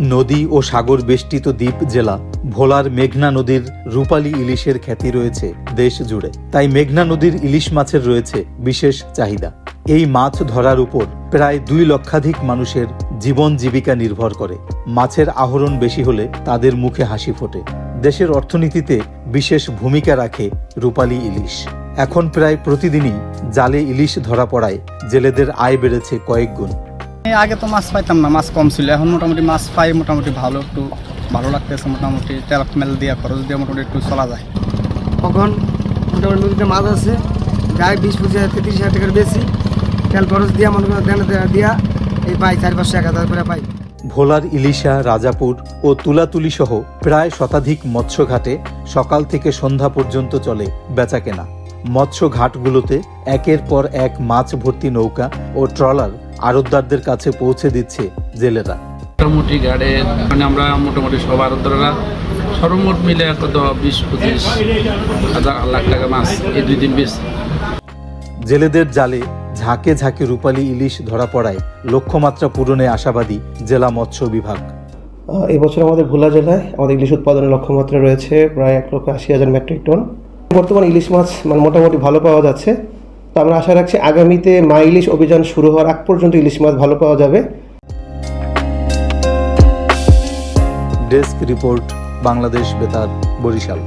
নদী ও সাগর বেষ্টিত দ্বীপ জেলা, ভোলার মেঘনা নদীর রূপালী ইলিশের খ্যাতি রয়েছে দেশ জুড়ে। তাই মেঘনা নদীর ইলিশ মাছের রয়েছে বিশেষ চাহিদা। এই মাছ ধরার উপর প্রায় দুই লক্ষাধিক মানুষের জীবন জীবিকা নির্ভর করে। মাছের আহরণ বেশি হলে তাদের মুখে হাসি ফোটে। দেশের অর্থনীতিতে বিশেষ ভূমিকা রাখে রূপালী ইলিশ। এখন প্রায় প্রতিদিনই জালে ইলিশ ধরা পড়ায় জেলেদের আয় বেড়েছে কয়েক গুণ। আগে তো মাছ পাইতাম না মাছ কম ছিল। এখন মোটামুটি মাছ পাই মোটামুটি ভালো একটু ভালো লাগতেছে। মোটামুটি তেল মেল দিয়ে খরচ দিয়ে মোটামুটি একটু চলা যায়। তখন মোটামুটি নদীতে মাছ আছে গায়ে বিশ পঁচিশ হাজার তিরিশ হাজার টাকার বেশি। তেল খরচ দিয়া মনে দেনা দিয়া এই পাই চার পাঁচশো এক হাজার করে পাই। ভোলার ইলিশা রাজাপুর ও তুলাতুলি সহ প্রায় শতাধিক মৎস্য ঘাটে সকাল থেকে সন্ধ্যা পর্যন্ত চলে বেচাকেনা। মৎস্য ঘাটগুলোতে একের পর এক মাছ ভর্তি নৌকা ও ট্রলার আড়তদারদের কাছে পৌঁছে দিচ্ছে জেলেরা। মোটামুটি গাড়ে মানে আমরা মোটামুটি সব সর্বমোট মিলে কত বিশ পঁচিশ হাজার লাখ টাকা মাছ এই দুই দিন বেশ জেলেদের জালে ঝাঁকে ঝাঁকে রূপালী ইলিশ ধরা পড়ায় লক্ষ্যমাত্রা পূরণে আশাবাদী জেলা মৎস্য বিভাগ। এবছর আমাদের ভোলা জেলায় আমাদের ইলিশ উৎপাদনের লক্ষ্যমাত্রা রয়েছে প্রায় এক লক্ষ আশি হাজার মেট্রিক টন। বর্তমান ইলিশ মাছ মানে মোটামুটি ভালো পাওয়া যাচ্ছে। তো আমরা আশা রাখছি আগামীতে মা ইলিশ অভিযান শুরু হওয়ার আগ পর্যন্ত ইলিশ মাছ ভালো পাওয়া যাবে। ডেস্ক রিপোর্ট, বাংলাদেশ বেতার, বরিশাল।